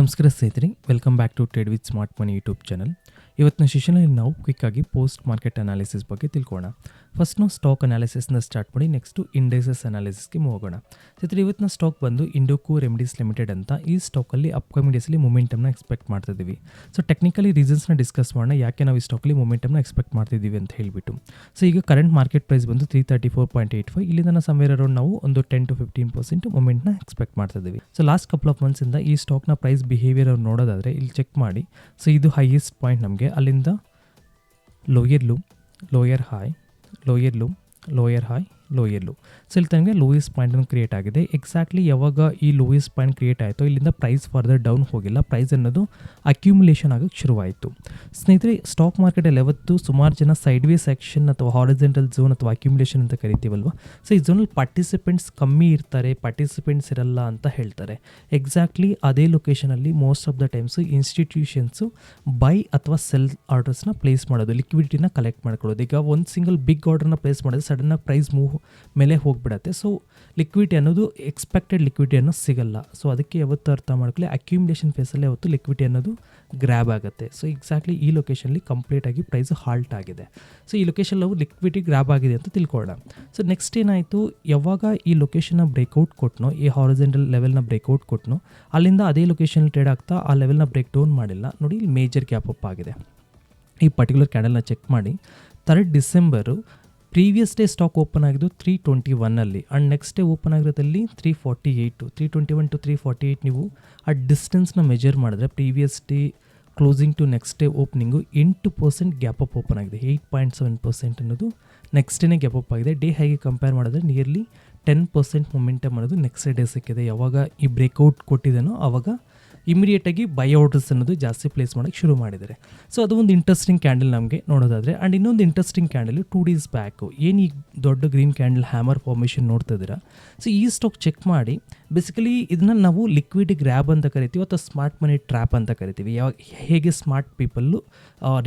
ನಮಸ್ಕಾರ ಸ್ನೇಹಿತರೆ welcome back to trade with smart money YouTube channel ಇವತ್ತಿನ ಸೆಷನಲ್ಲಿ ನಾವು ಕ್ವಿಕ್ಕಾಗಿ ಪೋಸ್ಟ್ ಮಾರ್ಕೆಟ್ ಅನಾಲಿಸಿಸ್ ಬಗ್ಗೆ ತಿಳ್ಕೊಳ್ಳೋಣ ಫಸ್ಟ್ ನಾವು ಸ್ಟಾಕ್ ಅನಾಲಿಸಿಸ್ನ ಸ್ಟಾರ್ಟ್ ಮಾಡಿ ನೆಕ್ಸ್ಟು ಇಂಡೈಸಸ್ ಅನಾಲಿಸಿಸ್ಗೆ ಹೋಗೋಣ ಸ್ನೇಹಿತರೆ ಇವತ್ತಿನ ಸ್ಟಾಕ್ ಬಂದು ಇಂಡೋಕೋ ರೆಮಿಡೀಸ್ ಲಿಮಿಟೆಡ್ ಅಂತ ಈ ಸ್ಟಾಕಲ್ಲಿ ಅಪ್ಕಮಿಂಗ್ ಡೇಸಲ್ಲಿ ಮೊಮೆಂಟಮ್ನ ಎಕ್ಸ್ಪೆಕ್ಟ್ ಮಾಡ್ತಿದ್ದೀವಿ ಸೊ ಟೆಕ್ನಿಕಲಿ ರೀಸನ್ಸ್ನ ಡಿಸ್ಕಸ್ ಮಾಡೋಣ, ಯಾಕೆ ನಾವು ಈ ಸ್ಟಾಕಲ್ಲಿ ಮೊಮೆಂಟಮ್ನ ಎಕ್ಸ್ಪೆಕ್ಟ್ ಮಾಡ್ತಿದ್ದೀವಿ ಅಂತ ಹೇಳಿಬಿಟ್ಟು. ಸೊ ಈಗ ಕರೆಂಟ್ ಮಾರ್ಕೆಟ್ ಪ್ರೈಸ್ ಬಂದು three thirty four point eight five ಇಲ್ಲಿಂದ ಸಮ್ವೇರ್ ಅರೌಂಡ್ ನಾವು ಒಂದು ಟೆನ್ ಟು ಫಿಫ್ಟೀನ್ ಪರ್ಸೆಂಟ್ ಮೊಮೆಂಟ್ನ ಎಕ್ಸ್ಪೆಕ್ಟ್ ಮಾಡ್ತಿದ್ದೀವಿ ಸೊ ಲಾಸ್ಟ್ ಕಪಲ್ ಆಫ್ ಮಂತ್ಸಿಂದ ಈ ಸ್ಟಾಕ್ನ ಪ್ರೈಸ್ ಬಿಹೇವಿಯರ್ ಅವ್ರು ನೋಡೋದಾದರೆ, ಇಲ್ಲಿ ಚೆಕ್ ಮಾಡಿ. ಸೊ ಇದು ಹೈಯೆಸ್ಟ್ ಪಾಯಿಂಟ್ ನಮಗೆ ಅಲ್ಲಿಂದ lower low lower high lower low lower high lower low so ಇಲ್ಲಿ ತನಗೆ ಲೋಯೆಸ್ಟ್ ಪಾಯಿಂಟನ್ನು ಕ್ರಿಯೇಟ್ ಆಗಿದೆ. ಎಕ್ಸಾಕ್ಟ್ಲಿ ಯಾವಾಗ ಈ ಲೂಯಿಸ್ ಪಾಯಿಂಟ್ ಕ್ರಿಯೇಟ್ ಆಯಿತು, ಇಲ್ಲಿಂದ ಪ್ರೈಸ್ ಫರ್ದರ್ ಡೌನ್ ಹೋಗಿಲ್ಲ. ಪ್ರೈಸ್ ಅನ್ನೋದು ಅಕ್ಯುಮುಲೇಷನ್ ಆಗೋಕ್ಕೆ ಶುರುವಾಯಿತು. ಸ್ನೇಹಿತರೆ ಸ್ಟಾಕ್ ಮಾರ್ಕೆಟಲ್ಲಿ ಯಾವತ್ತು ಸುಮಾರು ಜನ ಸೈಡ್ ವೇ ಸೆಕ್ಷನ್ ಅಥವಾ ಹಾರಿಜೆಂಟಲ್ ಝೋನ್ ಅಥವಾ ಅಕ್ಯುಮುಲೇಷನ್ ಅಂತ ಕರಿತೀವಲ್ವ? ಸೊ ಈ ಝೋನಲ್ಲಿ ಪಾರ್ಟಿಸಿಪೆಂಟ್ಸ್ ಕಮ್ಮಿ ಇರ್ತಾರೆ ಪಾರ್ಟಿಸಿಪೆಂಟ್ಸ್ ಇರಲ್ಲ ಅಂತ ಹೇಳ್ತಾರೆ. ಎಕ್ಸಾಕ್ಟ್ಲಿ ಅದೇ ಲೊಕೇಶನಲ್ಲಿ most of the times institutions buy ಅಥವಾ ಸೆಲ್ ಆರ್ಡರ್ಸ್ನ ಪ್ಲೇಸ್ ಮಾಡೋದು ಲಿಕ್ವಿಡಿಟಿನ ಕಲೆಕ್ಟ್ ಮಾಡ್ಕೊಳ್ಳೋದು. ಈಗ ಒಂದು ಸಿಂಗಲ್ ಬಿಗ್ ಆರ್ಡರ್ನ ಪ್ಲೇಸ್ ಮಾಡಿದ್ರೆ ಸಡನ್ನಾಗಿ ಪ್ರೈಸ್ ಮೂವ್ ಮೇಲೆ ಹೋಗಿಬಿಡತ್ತೆ. ಸೊ ಲಿಕ್ವಿಡಿಟಿ ಅನ್ನೋದು ಎಕ್ಸ್ಪೆಕ್ಟೆಡ್ ಲಿಕ್ವಿಡಿಟಿ ಅನ್ನೋದು ಸಿಗಲ್ಲ. ಸೊ ಅದಕ್ಕೆ ಯಾವತ್ತು ಅರ್ಥ ಮಾಡ್ಕೊಳ್ಳಿ ಅಕ್ಯುಮಿಲೇಷನ್ ಫೇಸಲ್ಲಿ ಯಾವತ್ತು ಲಿಕ್ವಿಡಿಟಿ ಅನ್ನೋದು ಗ್ರ್ಯಾಬ್ ಆಗುತ್ತೆ. ಸೊ ಎಕ್ಸಾಕ್ಟ್ಲಿ ಈ ಲೊಕೇಶನಲ್ಲಿ ಕಂಪ್ಲೀಟಾಗಿ ಪ್ರೈಸ್ ಹಾಲ್ಟ್ ಆಗಿದೆ. ಸೊ ಈ ಲೊಕೇಶನ್ ನಾವು ಲಿಕ್ವಿಡಿಟಿ ಗ್ರ್ಯಾಬ್ ಆಗಿದೆ ಅಂತ ತಿಳ್ಕೊಳ್ಳೋಣ. ಸೊ ನೆಕ್ಸ್ಟ್ ಏನಾಯಿತು? ಯಾವಾಗ ಈ ಲೊಕೇಶನ್ನ ಬ್ರೇಕ್ಔಟ್ ಕೊಟ್ಟನೋ ಈ ಹಾರಿಜೆಂಟಲ್ ಲೆವೆಲ್ನ ಬ್ರೇಕ್ಔಟ್ ಕೊಟ್ಟನೋ ಅಲ್ಲಿಂದ ಅದೇ ಲೊಕೇಶನ್ ಟ್ರೇಡ್ ಆಗ್ತಾ, ಆ ಲೆವೆಲ್ನ ಬ್ರೇಕ್ ಡೌನ್ ಮಾಡಿಲ್ಲ. ನೋಡಿ, ಇಲ್ಲಿ ಮೇಜರ್ ಗ್ಯಾಪ್ ಅಪ್ ಆಗಿದೆ. ಈ ಪರ್ಟಿಕ್ಯುಲರ್ ಕ್ಯಾಂಡಲ್ನ ಚೆಕ್ ಮಾಡಿ third December previous day stock open ಆಗಿದ್ದು ತ್ರೀ ಟ್ವೆಂಟಿ ಒನ್ನಲ್ಲಿ and next day open ಆಗಿರೋದಲ್ಲಿ three forty eight three twenty one to three forty eight ನೀವು ಆ ಡಿಸ್ಟೆನ್ಸ್ನ ಮೆಜರ್ ಮಾಡಿದ್ರೆ previous day closing to next day opening ಎಂಟು percent gap up open ಆಗಿದೆ. Eight point seven percent ಅನ್ನೋದು next ಡೇನೇ gap up ಆಗಿದೆ. Day ಹೇಗೆ ಕಂಪೇರ್ ಮಾಡಿದ್ರೆ ನಿಯರ್ಲಿ ಟೆನ್ ಪರ್ಸೆಂಟ್ ಮೊಮೆಂಟಮ್ ಅನ್ನೋದು ನೆಕ್ಸ್ಟ್ ಡೇ ಸಿಕ್ಕಿದೆ. ಯಾವಾಗ ಈ ಬ್ರೇಕ್ಔಟ್ ಕೊಟ್ಟಿದ್ದೇನೋ ಆವಾಗ ಇಮಿಡಿಯೇಟಾಗಿ ಬೈ ಆರ್ಡರ್ಸ್ ಅನ್ನೋದು ಜಾಸ್ತಿ ಪ್ಲೇಸ್ ಮಾಡೋಕ್ಕೆ ಶುರು ಮಾಡಿದ್ದಾರೆ. ಸೊ ಅದು ಒಂದು ಇಂಟ್ರೆಸ್ಟಿಂಗ್ ಕ್ಯಾಂಡಲ್ ನಮಗೆ ನೋಡೋದಾದರೆ ಆ್ಯಂಡ್ ಇನ್ನೊಂದು interesting candle two days back ಏನು ಈ ದೊಡ್ಡ ಗ್ರೀನ್ ಕ್ಯಾಂಡಲ್ ಹ್ಯಾಮರ್ ಫಾರ್ಮೇಷನ್ ನೋಡ್ತಾ ಇದ್ದೀರಾ? ಸೊ ಈ ಸ್ಟಾಕ್ ಚೆಕ್ ಮಾಡಿ ಬೇಸಿಕಲಿ ಇದನ್ನ ನಾವು ಲಿಕ್ವಿಡ್ ಗ್ರ್ಯಾಬ್ ಅಂತ ಕರಿತೀವಿ, ಅಥವಾ ಸ್ಮಾರ್ಟ್ ಮನಿ ಟ್ರ್ಯಾಪ್ ಅಂತ ಕರಿತೀವಿ. ಯಾವಾಗ, ಹೇಗೆ ಸ್ಮಾರ್ಟ್ ಪೀಪಲ್ಲು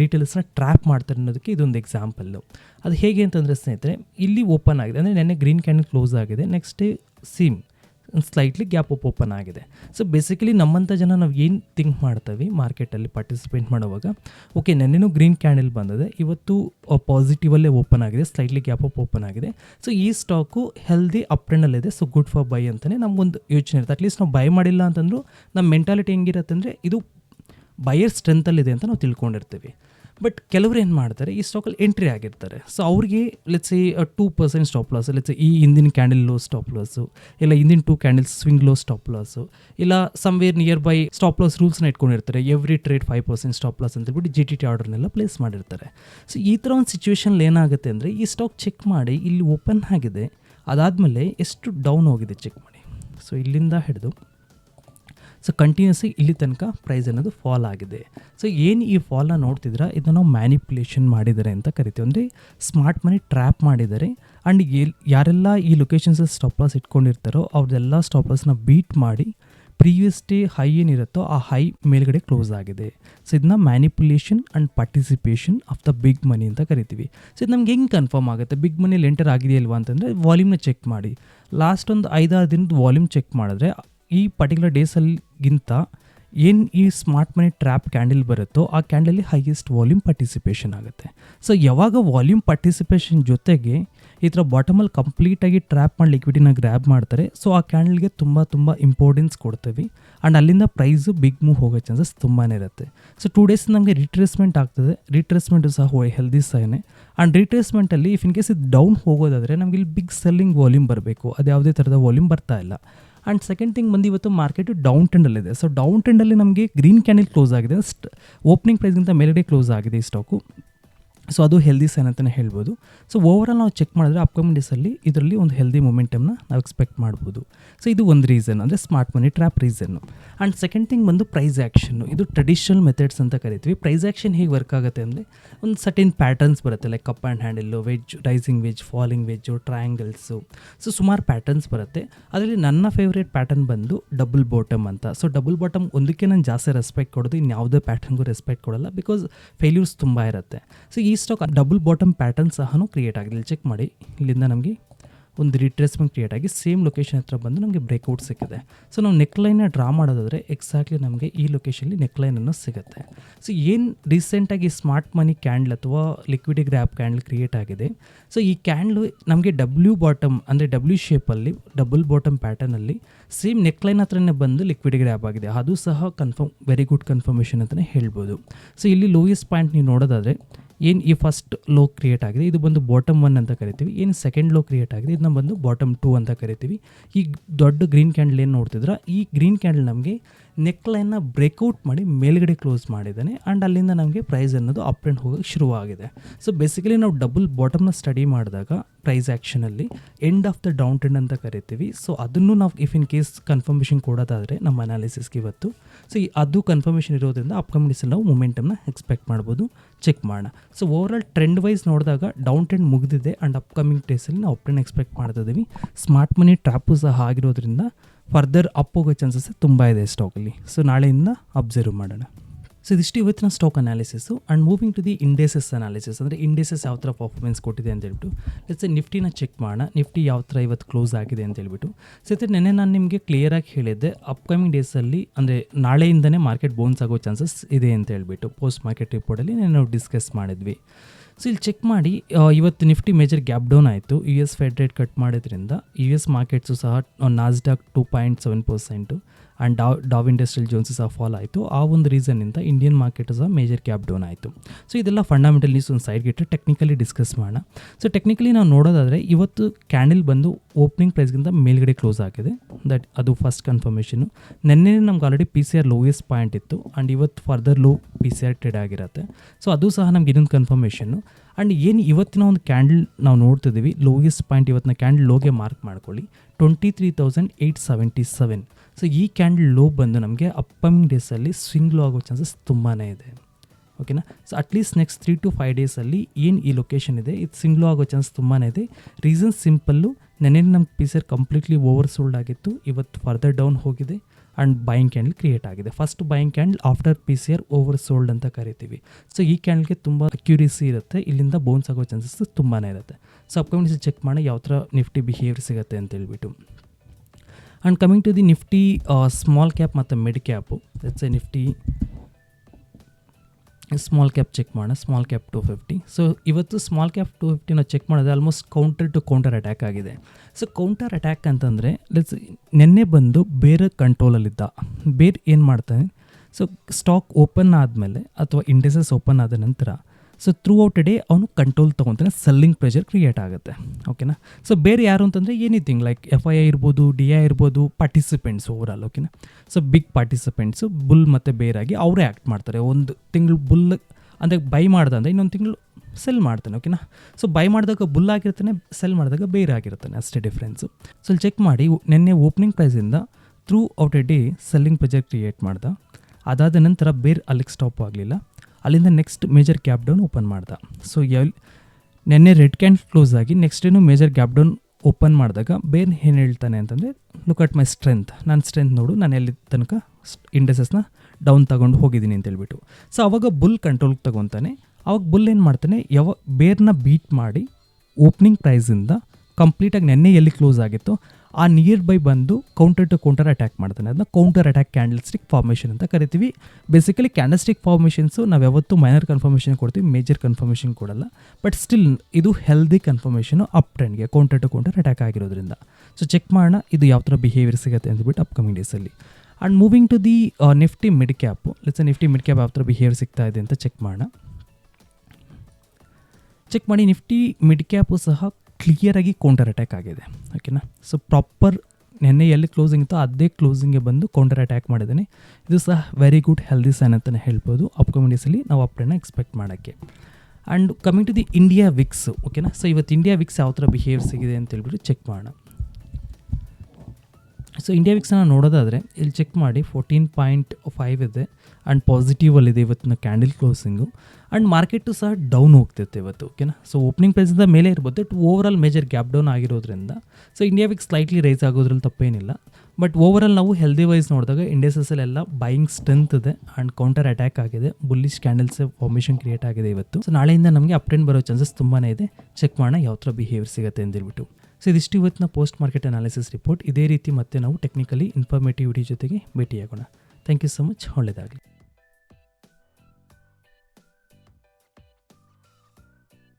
ರೀಟೇಲರ್ಸ್ನ ಟ್ರ್ಯಾಪ್ ಮಾಡ್ತಾರೆ ಅನ್ನೋದಕ್ಕೆ ಇದೊಂದು ಎಕ್ಸಾಂಪಲ್ಲು ಅದು ಹೇಗೆ ಅಂತಂದರೆ ಸ್ನೇಹಿತರೆ, ಇಲ್ಲಿ ಓಪನ್ ಆಗಿದೆ. ಅಂದರೆ ನೆನ್ನೆ ಗ್ರೀನ್ ಕ್ಯಾಂಡಲ್ ಕ್ಲೋಸ್ ಆಗಿದೆ. Next day sim slightly gap up open ಆಗಿದೆ. ಸೊ ಬೇಸಿಕಲಿ ನಮ್ಮಂಥ ಜನ ನಾವು ಏನು ಥಿಂಕ್ ಮಾಡ್ತೀವಿ ಮಾರ್ಕೆಟಲ್ಲಿ ಪಾರ್ಟಿಸಿಪೇಟ್ ಮಾಡುವಾಗ ಓಕೆ ನೆನ್ನೆನೂ ಗ್ರೀನ್ ಕ್ಯಾಂಡಲ್ ಬಂದಿದೆ, ಇವತ್ತು ಪಾಸಿಟಿವಲ್ಲೇ ಓಪನ್ ಆಗಿದೆ ಸ್ಲೈಟ್ಲಿ ಗ್ಯಾಪ್ ಅಪ್ ಓಪನ್ ಆಗಿದೆ. ಸೊ ಈ ಸ್ಟಾಕು ಹೆಲ್ದಿ ಅಪ್ ಟ್ರೆಂಡಲ್ಲಿದೆ ಸೊ ಗುಡ್ ಫಾರ್ ಬೈ ಅಂತಲೇ ನಮಗೊಂದು ಯೋಚನೆ ಇರುತ್ತೆ. ಅಟ್ಲೀಸ್ಟ್ ನಾವು ಬೈ ಮಾಡಿಲ್ಲ ಅಂತಂದ್ರೂ ನಮ್ಮ ಮೆಂಟಾಲಿಟಿ ಹೆಂಗಿರುತ್ತೆ ಅಂದರೆ, ಇದು ಬಯರ್ ಸ್ಟ್ರೆಂತಲ್ಲಿದೆ ಅಂತ ನಾವು ತಿಳ್ಕೊಂಡಿರ್ತೀವಿ. ಬಟ್ ಕೆಲವರು ಏನು ಮಾಡ್ತಾರೆ, ಈ ಸ್ಟಾಕಲ್ಲಿ ಎಂಟ್ರಿ ಆಗಿರ್ತಾರೆ. ಸೊ ಅವ್ರಿಗೆ let's two percent stop loss let's ಈ ಹಿಂದಿನ ಕ್ಯಾಂಡಲ್ ಲೋ ಸ್ಟಾಪ್ ಲಾಸು ಇಲ್ಲ ಹಿಂದಿನ two candles swing low stop loss ಇಲ್ಲ somewhere near by stop loss ರೂಲ್ಸ್ನ ಇಟ್ಕೊಂಡಿರ್ತಾರೆ. Every trade five percent stop loss ಅಂತ ಹೇಳ್ಬಿಟ್ಟು ಜಿ ಟಿ ಟಿ ಆರ್ಡರ್ನೆಲ್ಲ ಪ್ಲೇಸ್ ಮಾಡಿರ್ತಾರೆ. ಸೊ ಈ ಥರ ಒಂದು ಸಿಚುವೇಶನ್ ಏನಾಗುತ್ತೆ ಅಂದರೆ, ಈ ಸ್ಟಾಕ್ ಚೆಕ್ ಮಾಡಿ ಇಲ್ಲಿ ಓಪನ್ ಆಗಿದೆ. ಅದಾದಮೇಲೆ ಎಷ್ಟು ಡೌನ್ ಹೋಗಿದೆ ಚೆಕ್ ಮಾಡಿ. ಸೊ ಇಲ್ಲಿಂದ ಹಿಡಿದು ಸೊ ಕಂಟಿನ್ಯೂಸ್ ಇಲ್ಲಿ ತನಕ ಪ್ರೈಸ್ ಅನ್ನೋದು ಫಾಲ್ ಆಗಿದೆ. ಸೊ ಏನು ಈ ಫಾಲ್ನ ನೋಡ್ತಿದ್ರೆ ಇದನ್ನು ನಾವು ಮ್ಯಾನಿಪ್ಯುಲೇಷನ್ ಮಾಡಿದ್ದಾರೆ ಅಂತ ಕರಿತೀವಿ. ಅಂದರೆ ಸ್ಮಾರ್ಟ್ ಮನಿ ಟ್ರ್ಯಾಪ್ ಮಾಡಿದ್ದಾರೆ. ಆ್ಯಂಡ್ ಎಲ್, ಯಾರೆಲ್ಲ ಈ ಲೊಕೇಶನ್ಸ್ ಸ್ಟಾಪ್ ಲಾಸ್ ಇಟ್ಕೊಂಡಿರ್ತಾರೋ, ಅವ್ರದ್ದೆಲ್ಲ ಸ್ಟಾಪ್ ಲಾಸ್ನ ಬೀಟ್ ಮಾಡಿ ಪ್ರೀವಿಯಸ್ ಡೇ ಹೈ ಏನಿರುತ್ತೋ ಆ ಹೈ ಮೇಲ್ಗಡೆ ಕ್ಲೋಸ್ ಆಗಿದೆ. ಸೊ ಇದನ್ನ manipulation and participation of the big money ಅಂತ ಕರಿತೀವಿ. ಸೊ ಇದು ನಮ್ಗೆ ಹೆಂಗೆ ಕನ್ಫರ್ಮ್ ಆಗುತ್ತೆ? ಬಿಗ್ ಮನಿಯಲ್ಲಿ ಎಂಟರ್ ಆಗಿದೆಯಲ್ವಾ ಅಂತಂದರೆ ವಾಲ್ಯೂಮ್ನ ಚೆಕ್ ಮಾಡಿ. ಲಾಸ್ಟ್ ಒಂದು ಐದಾರು ದಿನದ ವಾಲ್ಯೂಮ್ ಚೆಕ್ ಮಾಡಿದ್ರೆ ಈ ಪರ್ಟಿಕ್ಯುಲರ್ ಡೇಸಲ್ಲಿಗಿಂತ ಏನು ಈ ಸ್ಮಾರ್ಟ್ ಮನಿ ಟ್ರ್ಯಾಪ್ ಕ್ಯಾಂಡಲ್ ಬರುತ್ತೋ ಆ ಕ್ಯಾಂಡಲಲ್ಲಿ ಹೈಯೆಸ್ಟ್ ವಾಲ್ಯೂಮ್ ಪಾರ್ಟಿಸಿಪೇಷನ್ ಆಗುತ್ತೆ. ಸೊ ಯಾವಾಗ ವಾಲ್ಯೂಮ್ ಪಾರ್ಟಿಸಿಪೇಷನ್ ಜೊತೆಗೆ ಈ ಥರ ಬಾಟಮಲ್ಲಿ ಕಂಪ್ಲೀಟಾಗಿ ಟ್ರ್ಯಾಪ್ ಮಾಡಿ ಲಿಕ್ವಿಡಿನ ಗ್ರ್ಯಾಬ್ ಮಾಡ್ತಾರೆ ಸೊ ಆ ಕ್ಯಾಂಡಲ್ಗೆ ತುಂಬ ತುಂಬ ಇಂಪಾರ್ಟೆನ್ಸ್ ಕೊಡ್ತೀವಿ. ಆ್ಯಂಡ್ ಅಲ್ಲಿಂದ ಪ್ರೈಸು ಬಿಗ್ ಮೂವ್ ಹೋಗೋ ಚಾನ್ಸಸ್ ತುಂಬಾ ಇರುತ್ತೆ. ಸೊ ಟೂ ಡೇಸ್ ನಮಗೆ ರಿಟ್ರೇಸ್ಮೆಂಟ್ ಆಗ್ತದೆ. ರಿಟ್ರೇಸ್ಮೆಂಟು ಸಹ ಹೆಲ್ದಿ ಸಹನೆ. ಆ್ಯಂಡ್ ರಿಟ್ರೇಸ್ಮೆಂಟಲ್ಲಿ ಇಫ್ ಇನ್ ಕೇಸ್ ಇದು ಡೌನ್ ಹೋಗೋದಾದರೆ ನಮಗೆ ಇಲ್ಲಿ ಬಿಗ್ ಸೆಲ್ಲಿಂಗ್ ವಾಲ್ಯೂಮ್ ಬರಬೇಕು. ಅದು ಯಾವುದೇ ಥರದ ವಾಲ್ಯೂಮ್ ಬರ್ತಾ ಇಲ್ಲ. ಆ್ಯಂಡ್ ಸೆಕೆಂಡ್ ಥಿಂಗ್ ಬಂದು ಇವತ್ತು ಮಾರ್ಕೆಟ್ ಡೌನ್ ಟ್ರೆಂಡಲ್ಲಿದೆ ಸೊ ಡೌನ್ ಟ್ರೆಂಡಲ್ಲಿ ನಮಗೆ ಗ್ರೀನ್ ಕ್ಯಾಂಡಲ್ ಕ್ಲೋಸ್ ಆಗಿದೆ. ಓಪನಿಂಗ್ ಪ್ರೈಸ್ಗಿಂತ ಮೇಲ್ಗಡೆ ಕ್ಲೋಸ್ ಆಗಿದೆ ಈ ಸ್ಟಾಕು ಸೊ ಅದು ಹೆಲ್ದಿ ಸೈನ್ ಅಂತಲೇ ಹೇಳ್ಬೋದು. ಸೊ ಓವರಾಲ್ ನಾವು ಚೆಕ್ ಮಾಡಿದ್ರೆ ಅಪ್ಕಮಿಂಗ್ ಡೇಸಲ್ಲಿ ಇದರಲ್ಲಿ ಒಂದು ಹೆಲ್ದಿ ಮೊಮೆಂಟಮ್ನ ನಾವು ಎಕ್ಸ್ಪೆಕ್ಟ್ ಮಾಡ್ಬೋದು. ಸೊ ಇದು ಒಂದು ರೀಸನ್ ಅಂದರೆ smart money trap reason and second thing ಬಂದು ಪ್ರೈಸ್ ಆ್ಯಕ್ಷನ್ನು ಇದು ಟ್ರೆಡಿಷನಲ್ ಮೆಥಡ್ಸ್ ಅಂತ ಕರಿತೀವಿ. ಪ್ರೈಸ್ ಆ್ಯಕ್ಷನ್ ಹೇಗೆ ವರ್ಕ್ ಆಗುತ್ತೆ ಅಂದರೆ ಒಂದು ಸರ್ಟಿನ್ ಪ್ಯಾಟರ್ನ್ಸ್ ಬರುತ್ತೆ like cup and handle wedge rising wedge falling wedge triangles so ಸುಮಾರು ಪ್ಯಾಟರ್ನ್ಸ್ ಬರುತ್ತೆ. ಅದರಲ್ಲಿ ನನ್ನ ಫೇವ್ರೇಟ್ ಪ್ಯಾಟರ್ನ್ ಬಂದು ಡಬಲ್ ಬಾಟಮ್ ಅಂತ. ಸೊ ಡಬಲ್ ಬಾಟಮ್ ಒಂದಕ್ಕೆ ನಾನು ಜಾಸ್ತಿ ರೆಸ್ಪೆಕ್ಟ್ ಕೊಡೋದು ಇನ್ನು ಯಾವುದೇ ಪ್ಯಾಟರ್ನ್ಗೂ ರೆಸ್ಪೆಕ್ಟ್ ಕೊಡಲ್ಲ ಬಿಕಾಸ್ ಫೇಲ್ಯೂರ್ಸ್ ತುಂಬ ಇರುತ್ತೆ. ಸೊ ಈ ಸ್ಟಾಕ್ ಡಬಲ್ ಬಾಟಮ್ ಪ್ಯಾಟರ್ನ್ ಸಹ ಕ್ರಿಯೇಟ್ ಆಗಿದೆ. ಇಲ್ಲಿ ಚೆಕ್ ಮಾಡಿ. ಇಲ್ಲಿಂದ ನಮಗೆ ಒಂದು ರಿಟ್ರೇಸ್ಮೆಂಟ್ ಕ್ರಿಯೇಟ್ ಆಗಿ ಸೇಮ್ ಲೊಕೇಶನ್ ಹತ್ರ ಬಂದು ನಮಗೆ ಬ್ರೇಕ್ಔಟ್ ಸಿಕ್ಕಿದೆ. ಸೊ ನಾವು ನೆಕ್ಲೈನ್ನ ಡ್ರಾ ಮಾಡೋದಾದರೆ ಎಕ್ಸಾಕ್ಟ್ಲಿ ನಮಗೆ ಈ ಲೊಕೇಶನಲ್ಲಿ ನೆಕ್ಲೈನನ್ನು ಸಿಗುತ್ತೆ. ಸೊ ಏನು ರೀಸೆಂಟಾಗಿ ಸ್ಮಾರ್ಟ್ ಮನಿ ಕ್ಯಾಂಡ್ಲ್ ಅಥವಾ ಲಿಕ್ವಿಡಿ ಗ್ರ್ಯಾಪ್ ಕ್ಯಾಂಡ್ಲ್ ಕ್ರಿಯೇಟ್ ಆಗಿದೆ. ಸೊ ಈ ಕ್ಯಾಂಡ್ಲು ನಮಗೆ ಡಬ್ಲ್ಯೂ ಬಾಟಮ್ ಅಂದರೆ ಡಬ್ಲ್ಯೂ ಶೇಪಲ್ಲಿ ಡಬಲ್ ಬಾಟಮ್ ಪ್ಯಾಟರ್ನಲ್ಲಿ ಸೇಮ್ ನೆಕ್ಲೈನ್ ಹತ್ರನೇ ಬಂದು ಲಿಕ್ವಿಡ್ ಗ್ರ್ಯಾಪ್ ಆಗಿದೆ. ಅದು ಸಹ ಕನ್ಫರ್ಮ್ ವೆರಿ ಗುಡ್ ಕನ್ಫರ್ಮೇಷನ್ ಅಂತಲೇ ಹೇಳ್ಬೋದು. ಸೊ ಇಲ್ಲಿ ಲೋಯೆಸ್ಟ್ ಪಾಯಿಂಟ್ ನೀವು ನೋಡೋದಾದರೆ ಏನು ಈ ಫಸ್ಟ್ ಲೋ ಕ್ರಿಯೇಟ್ ಆಗಿದೆ, ಇದು ಬಂದು ಬಾಟಮ್ ಒನ್ ಅಂತ ಕರಿತೀವಿ. ಏನು ಸೆಕೆಂಡ್ ಲೋ ಕ್ರಿಯೇಟ್ ಆಗಿದೆ, ಇದನ್ನ ಬಂದು ಬಾಟಮ್ ಟೂ ಅಂತ ಕರಿತೀವಿ. ಈ ದೊಡ್ಡ ಗ್ರೀನ್ ಕ್ಯಾಂಡಲ್ ಏನು ನೋಡ್ತಿದ್ರ, ಈ ಗ್ರೀನ್ ಕ್ಯಾಂಡಲ್ ನಮಗೆ ನೆಕ್ಲೈನ್ನ ಬ್ರೇಕ್ಔಟ್ ಮಾಡಿ ಮೇಲ್ಗಡೆ ಕ್ಲೋಸ್ ಮಾಡಿದ್ದಾನೆ ಆ್ಯಂಡ್ ಅಲ್ಲಿಂದ ನಮಗೆ ಪ್ರೈಸ್ ಅನ್ನೋದು ಅಪ್ ಆ್ಯಂಡ್ ಹೋಗೋಕ್ಕೆ ಶುರುವಾಗಿದೆ. ಸೊ ಬೇಸಿಕಲಿ ನಾವು ಡಬಲ್ ಬಾಟಮ್ನ ಸ್ಟಡಿ ಮಾಡಿದಾಗ price ಆ್ಯಕ್ಷನಲ್ಲಿ end of the down trend ಅಂತ ಕರಿತೀವಿ. ಸೊ ಅದನ್ನು ನಾವು ಇಫ್ ಇನ್ ಕೇಸ್ ಕನ್ಫರ್ಮೇಷನ್ ಕೊಡೋದಾದರೆ ನಮ್ಮ ಅನಾಲಿಸಿಸ್ಗೆ ಇವತ್ತು. ಸೊ ಅದು ಕನ್ಫರ್ಮೇಷನ್ ಇರೋದ್ರಿಂದ ಅಪ್ಕಮಿಂಗ್ ಡೇಸಲ್ಲಿ ನಾವು ಮೊಮೆಂಟಮ್ನ ಎಕ್ಸ್ಪೆಕ್ಟ್ ಮಾಡ್ಬೋದು. ಚೆಕ್ ಮಾಡೋಣ. ಸೊ ಓವರಾಲ್ ಟ್ರೆಂಡ್ ವೈಸ್ ನೋಡಿದಾಗ ಡೌನ್ ಟ್ರೆಂಡ್ ಮುಗಿದಿದೆ ಆ್ಯಂಡ್ ಅಪ್ಕಮಿಂಗ್ ಡೇಸಲ್ಲಿ ನಾವು ಅಪ್ ಟ್ರೆಂಡ್ ಎಕ್ಸ್ಪೆಕ್ಟ್ ಮಾಡ್ತಾ ಇದ್ದೀವಿ. ಸ್ಮಾರ್ಟ್ ಮನಿ ಟ್ರ್ಯಾಪು ಸಹ ಆಗಿರೋದ್ರಿಂದ ಫರ್ದರ್ ಅಪ್ ಹೋಗೋ ಚಾನ್ಸಸ್ ತುಂಬ ಇದೆ ಸ್ಟಾಕಲ್ಲಿ ಸೊ ನಾಳೆಯಿಂದ ಅಬ್ಸರ್ವ್ ಮಾಡೋಣ. ಸೊ ಇದಿಷ್ಟು ಇವತ್ತಿನ stock analysis and moving to the indices analysis ಅಂದರೆ ಇಂಡೇಸಸ್ ಯಾವ ಥರ ಪರ್ಫಾರ್ಮೆನ್ಸ್ ಕೊಟ್ಟಿದೆ ಅಂತ ಹೇಳ್ಬಿಟ್ಟು ಲೆಟ್ಸ್ ನಿಫ್ಟಿನ ಚೆಕ್ ಮಾಡೋಣ. ನಿಫ್ಟಿ ಯಾವ ಥರ ಇವತ್ತು ಕ್ಲೋಸ್ ಆಗಿದೆ ಅಂತ ಹೇಳ್ಬಿಟ್ಟು. ಸಹಿತ ನೆನ್ನೆ ನಾನು ನಿಮಗೆ ಕ್ಲಿಯರಾಗಿ ಹೇಳಿದ್ದೆ ಅಪ್ಕಮಿಂಗ್ ಡೇಸಲ್ಲಿ ಅಂದರೆ ನಾಳೆಯಿಂದನೇ ಮಾರ್ಕೆಟ್ ಬೋನ್ಸ್ ಆಗೋ ಚಾನ್ಸಸ್ ಇದೆ ಅಂತ ಹೇಳ್ಬಿಟ್ಟು ಪೋಸ್ಟ್ ಮಾರ್ಕೆಟ್ ರಿಪೋರ್ಟಲ್ಲಿ ನಾವು ಡಿಸ್ಕಸ್ ಮಾಡಿದ್ವಿ. ಸೊ ಇಲ್ಲಿ ಚೆಕ್ ಮಾಡಿ ಇವತ್ತು ನಿಫ್ಟಿ ಮೇಜರ್ ಗ್ಯಾಪ್ ಡೌನ್ ಆಯಿತು. U S Fed rate cut ಮಾಡೋದ್ರಿಂದ ಯು ಎಸ್ ಮಾರ್ಕೆಟ್ಸು ಸಹ Nasdaq two point seven percent and Dow Dow industrial Jones ಆ ಫಾಲ್ ಆಯಿತು. ಆ ಒಂದು ರೀಸನ್ನಿಂದ ಇಂಡಿಯನ್ ಮಾರ್ಕೆಟ್ ಸಹ ಮೇಜರ್ ಕ್ಯಾಪ್ ಡೌನ್ ಆಯಿತು. ಸೊ ಇದೆಲ್ಲ ಫಂಡಾಮೆಂಟಲ್ ನ್ಯೂಸ್ ಒಂದು ಸೈಡ್ಗೆ ಇಟ್ಟು ಟೆಕ್ನಿಕಲಿ ಡಿಸ್ಕಸ್ ಮಾಡೋಣ. ಸೊ ಟೆಕ್ನಿಕಲಿ ನಾವು ನೋಡೋದಾದರೆ ಇವತ್ತು ಕ್ಯಾಂಡಲ್ ಬಂದು ಓಪನಿಂಗ್ ಪ್ರೈಸ್ಗಿಂತ ಮೇಲ್ಗಡೆ ಕ್ಲೋಸ್ ಆಗಿದೆ. ದಟ್ ಅದು ಫಸ್ಟ್ ಕನ್ಫರ್ಮೇಷನು ನಿನ್ನೆ ನಮ್ಗೆ already P C R lowest point ಇತ್ತು. ಆ್ಯಂಡ್ ಇವತ್ತು further low P C R trade ಆಗಿರುತ್ತೆ. ಸೊ ಅದು ಸಹ ನಮ್ಗೆ ಇನ್ನೊಂದು ಕನ್ಫರ್ಮೇಷನ್ನು ಆ್ಯಂಡ್ ಏನು ಇವತ್ತಿನ ಒಂದು ಕ್ಯಾಂಡಲ್ ನಾವು ನೋಡ್ತಿದ್ದೀವಿ ಲೋಯೆಸ್ಟ್ ಪಾಯಿಂಟ್ ಇವತ್ತಿನ ಕ್ಯಾಂಡಲ್ ಲೋಗೆ ಮಾರ್ಕ್ ಮಾಡ್ಕೊಳ್ಳಿ. Twenty three thousand eight seventy seven so ಈ ಕ್ಯಾಂಡಲ್ ಲೋ ಬಂದು ನಮಗೆ ಅಪ್ಕಮಿಂಗ್ ಡೇಸಲ್ಲಿ ಸ್ವಿಂಗ್ ಲೋ ಆಗೋ ಚಾನ್ಸಸ್ ತುಂಬಾ ಇದೆ. ಓಕೆನಾ so at least next three to five ಡೇಸಲ್ಲಿ ಏನು ಈ ಲೊಕೇಶನ್ ಇದೆ, ಇದು ಸಿಂಗ್ಲೋ ಆಗೋ ಚಾನ್ಸ್ ತುಂಬಾ ಇದೆ. ರೀಸನ್ ಸಿಂಪಲ್ಲು ನೆನ್ನೆ ನಮ್ಮ ಪೀಸರ್ ಕಂಪ್ಲೀಟ್ಲಿ ಓವರ್ ಸೋಲ್ಡ್ ಆಗಿತ್ತು, ಇವತ್ತು ಫರ್ದರ್ ಡೌನ್ ಹೋಗಿದೆ. ಆ್ಯಂಡ್ ಬೈಯಿಂಗ್ ಕ್ಯಾಂಡಲ್ ಕ್ರಿಯೇಟ್ ಆಗಿದೆ. First buying candle after P C R oversold ಅಂತ ಕರಿತೀವಿ. ಸೊ ಈ ಕ್ಯಾಂಡಲ್ಗೆ ತುಂಬ ಅಕ್ಯುರೇಸಿ ಇರುತ್ತೆ. ಇಲ್ಲಿಂದ ಬೌನ್ಸ್ ಆಗೋ ಚಾನ್ಸಸ್ ತುಂಬಾ ಇರುತ್ತೆ. ಸೊ ಅಪ್ಕಮಿಂಗ್ಸ್ ಚೆಕ್ ಮಾಡಿ ಯಾವ ಥರ ನಿಫ್ಟಿ ಬಿಹೇವಿಯರ್ ಸಿಗುತ್ತೆ ಅಂತ ಹೇಳ್ಬಿಟ್ಟು. And coming to the Nifty small cap ಮತ್ತು mid cap a Nifty small cap check ಮಾಡೋಣ small cap two fifty so ಇವತ್ತು ಸ್ಮಾಲ್ ಕ್ಯಾಪ್ ಟು ಫಿಫ್ಟಿನ ಚೆಕ್ ಮಾಡೋದು almost counter to counter attack ಆಗಿದೆ. ಸೊ ಕೌಂಟರ್ ಅಟ್ಯಾಕ್ ಅಂತಂದರೆ let's ನಿನ್ನೆ ಬಂದು ಬೇರೆ ಕಂಟ್ರೋಲಲ್ಲಿದ್ದ ಬೇರೆ ಏನು ಮಾಡ್ತಾನೆ ಸೊ ಸ್ಟಾಕ್ ಓಪನ್ ಆದಮೇಲೆ ಅಥವಾ ಇಂಡೆಸಸ್ ಓಪನ್ ಆದ ನಂತರ ಸೊ ಥ್ರೂ ಔಟ್ ಡೇ ಅವನು ಕಂಟ್ರೋಲ್ ತೊಗೊತಾನೆ ಸೆಲ್ಲಿಂಗ್ ಪ್ರೆಷರ್ ಕ್ರಿಯೇಟ್ ಆಗುತ್ತೆ. ಓಕೆನಾ ಸೊ ಬೇರೆ ಯಾರು ಅಂತಂದರೆ anything like F I I ಇರ್ಬೋದು ಡಿ ಐ ಇರ್ಬೋದು ಪಾರ್ಟಿಸಿಪೆಂಟ್ಸ್ ಓವರಾಲ್ ಓಕೆನಾ ಸೊ ಬಿಗ್ ಪಾರ್ಟಿಸಿಪೆಂಟ್ಸು ಬುಲ್ ಮತ್ತು ಬೇರಾಗಿ ಅವರೇ ಆ್ಯಕ್ಟ್ ಮಾಡ್ತಾರೆ. ಒಂದು ತಿಂಗಳು ಬುಲ್ ಅಂದರೆ ಬೈ ಮಾಡ್ದೆ ಅಂದರೆ ಇನ್ನೊಂದು ತಿಂಗಳು ಸೆಲ್ ಮಾಡ್ತಾನೆ ಓಕೆನಾ ಸೊ ಬೈ ಮಾಡಿದಾಗ ಬುಲ್ ಆಗಿರ್ತಾನೆ ಸೆಲ್ ಮಾಡಿದಾಗ ಬೇರೆ ಆಗಿರ್ತಾನೆ, ಅಷ್ಟೇ ಡಿಫ್ರೆನ್ಸು ಸೊ ಚೆಕ್ ಮಾಡಿ, ನಿನ್ನೆ opening ಪ್ರೈಸಿಂದ throughout a day selling pressure create ಮಾಡ್ದೆ. ಅದಾದ ನಂತರ ಬೇರೆ ಅಲ್ಲಿಗೆ ಸ್ಟಾಪ್ ಆಗಲಿಲ್ಲ. ಅಲ್ಲಿಂದ next major gap down open ಮಾಡ್ದ. ಸೊ ಎಲ್, ನೆನ್ನೆ ರೆಡ್ ಕ್ಯಾಂಡ್ ಕ್ಲೋಸ್ ಆಗಿ ನೆಕ್ಸ್ಟ್ ಏನು ಮೇಜರ್ ಗ್ಯಾಪ್ ಡೌನ್ ಓಪನ್ ಮಾಡಿದಾಗ ಬೇರೆ ಏನು ಹೇಳ್ತಾನೆ ಅಂತಂದರೆ ಲುಕ್ ಅಟ್ ಮೈ ಸ್ಟ್ರೆಂತ್ ನನ್ನ ಸ್ಟ್ರೆಂತ್ ನೋಡು. ನಾನು ಎಲ್ಲಿ ತನಕ ಇಂಡಸಸ್ನ ಡೌನ್ ತಗೊಂಡು ಹೋಗಿದ್ದೀನಿ ಅಂತ ಹೇಳ್ಬಿಟ್ಟು. ಸೊ ಅವಾಗ ಬುಲ್ ಕಂಟ್ರೋಲ್ಗೆ ತಗೊತಾನೆ. ಅವಾಗ ಬುಲ್ ಏನು ಮಾಡ್ತಾನೆ? ಯಾವ, ಬೇರ್ನ ಬೀಟ್ ಮಾಡಿ ಓಪನಿಂಗ್ ಪ್ರೈಸಿಂದ ಕಂಪ್ಲೀಟಾಗಿ ನೆನ್ನೆ ಎಲ್ಲಿ ಕ್ಲೋಸ್ ಆಗಿತ್ತು. ಆ ನಿಯರ್ ಬೈ ಬಂದು ಕೌಂಟರ್ ಟು ಕೌಂಟರ್ ಅಟ್ಯಾಕ್ ಮಾಡ್ತಾನೆ. ಅದನ್ನ ಕೌಂಟರ್ ಅಟ್ಯಾಕ್ ಕ್ಯಾಂಡಲ್ಸ್ಟಿಕ್ ಫಾರ್ಮೇಷನ್ ಅಂತ ಕರಿತೀವಿ. ಬೇಸಿಕಲಿ ಕ್ಯಾಂಡಲ್ಸ್ಟಿಕ್ ಫಾರ್ಮೇಷನ್ಸು ನಾವು ಯಾವತ್ತೂ ಮೈನರ್ ಕನ್ಫರ್ಮೇಷನ್ ಕೊಡ್ತೀವಿ ಮೇಜರ್ ಕನ್ಫರ್ಮೇಷನ್ ಕೊಡಲ್ಲ. ಬಟ್ ಸ್ಟಿಲ್ ಇದು ಹೆಲ್ದಿ ಕನ್ಫರ್ಮೇಷನು ಅಪ್ ಟ್ರೆಂಡ್ಗೆ ಕೌಂಟರ್ ಟು ಕೌಂಟರ್ ಅಟ್ಯಾಕ್ ಆಗಿರೋದ್ರಿಂದ. ಸೊ ಚೆಕ್ ಮಾಡೋಣ, ಇದು ಯಾವ ಥರ ಬಿಹೇವಿಯರ್ ಸಿಗುತ್ತೆ ಅಂದ್ಬಿಟ್ಟು ಅಪ್ಕಮಿಂಗ್ ಡೇಸಲ್ಲಿ and moving to the Nifty mid cap let's Nifty mid cap ಯಾವ ಥರ ಬಿಹೇವಿಯರ್ ಸಿಗ್ತಾ ಇದೆ ಅಂತ ಚೆಕ್ ಮಾಡೋಣ. ಚೆಕ್ ಮಾಡಿ ನಿಫ್ಟಿ ಮಿಡ್ ಕ್ಯಾಪು ಸಹ ಕ್ಲಿಯರಾಗಿ ಕೌಂಟರ್ ಅಟ್ಯಾಕ್ ಆಗಿದೆ. ಓಕೆನಾ ಸೊ ಪ್ರಾಪರ್ ನೆನ್ನೆ ಎಲ್ಲಿ ಕ್ಲೋಸಿಂಗ್ ಇತ್ತೋ, ಅದೇ ಕ್ಲೋಸಿಂಗ್ಗೆ ಬಂದು ಕೌಂಟರ್ ಅಟ್ಯಾಕ್ ಮಾಡಿದ್ದೀನಿ. ಇದು ಸಹ ವೆರಿ ಗುಡ್ ಹೆಲ್ದಿ ಸೈನ್ ಅಂತಲೇ ಹೇಳ್ಬೋದು. ಅಪ್ಕಮಿಂಗ್ ಡೇಸಲ್ಲಿ ನಾವು ಅಪ್ಡೇನ ಎಕ್ಸ್ಪೆಕ್ಟ್ ಮಾಡೋಕ್ಕೆ. And coming to the India VIX ಓಕೆನಾ ಸೊ ಇವತ್ತು ಇಂಡಿಯಾ ವಿಕ್ಸ್ ಯಾವ ಥರ ಬಿಹೇವಿಯರ್ ಸಿಗಿದೆ ಅಂತ ಹೇಳ್ಬಿಟ್ಟು ಚೆಕ್ ಮಾಡೋಣ. ಸೊ ಇಂಡಿಯಾ ವಿಕ್ಸನ್ನ ನೋಡೋದಾದರೆ, ಇಲ್ಲಿ ಚೆಕ್ ಮಾಡಿ ಫೋರ್ಟೀನ್ ಪಾಯಿಂಟ್ ಫೈವ್ ಇದೆ ಆ್ಯಂಡ್ ಪಾಸಿಟಿವಲ್ಲಿದೆ ಇವತ್ತಿನ ಕ್ಯಾಂಡಲ್ ಕ್ಲೋಸಿಂಗು ಆ್ಯಂಡ್ ಮಾರ್ಕೆಟು ಸಹ ಡೌನ್ ಹೋಗ್ತಿತ್ತು ಇವತ್ತು ಓಕೆನಾ ಸೊ ಓಪನಿಂಗ್ ಪ್ರೈಸಿಂದ ಮೇಲೆ ಇರ್ಬೋದು but over all major gap down ಆಗಿರೋದ್ರಿಂದ so India VIX slightly rise ಆಗೋದ್ರಲ್ಲಿ ತಪ್ಪೇನಿಲ್ಲ. ಬಟ್ ಓವರ್ ಆಲ್ ನಾವು ಹೆಲ್ದಿ ವೈಸ್ ನೋಡಿದಾಗ ಎಲ್ಲ ಬೈಯಿಂಗ್ ಸ್ಟ್ರೆಂತ್ ಇದೆ ಆ್ಯಂಡ್ ಕೌಂಟರ್ ಅಟ್ಯಾಕ್ ಆಗಿದೆ ಬುಲ್ಲಿಶ್ ಕ್ಯಾಂಡಲ್ಸ್ ಫಾರ್ಮೇಷನ್ ಕ್ರಿಯೇಟ್ ಆಗಿದೆ ಇವತ್ತು. ಸೊ ನಾಳೆಯಿಂದ ನಮಗೆ ಅಪ್ ಟ್ರೆಂಡ್ ಬರೋ ಚಾನ್ಸಸ್ ತುಂಬಾ ಇದೆ. ಚೆಕ್ ಮಾಡೋಣ ಯಾವ ಥರ ಬಿಹೇವಿಯರ್ ಸಿಗುತ್ತೆ ಅಂತ ಹೇಳ್ಬಿಟ್ಟು ಸೊ ಇದಿಷ್ಟು ಇವತ್ತಿನ ಪೋಸ್ಟ್ ಮಾರ್ಕೆಟ್ ಅನಾಲಿಸಿಸ್ ರಿಪೋರ್ಟ್ ಇದೇ ರೀತಿ ಮತ್ತೆ ನಾವು ಟೆಕ್ನಿಕಲಿ ಇನ್ಫಾರ್ಮೇಟಿವಿಟಿ ಜೊತೆಗೆ ಭೇಟಿಯಾಗೋಣ. ಥ್ಯಾಂಕ್ ಯು ಸೊ ಮಚ್ ಒಳ್ಳೆಯದಾಗಲಿ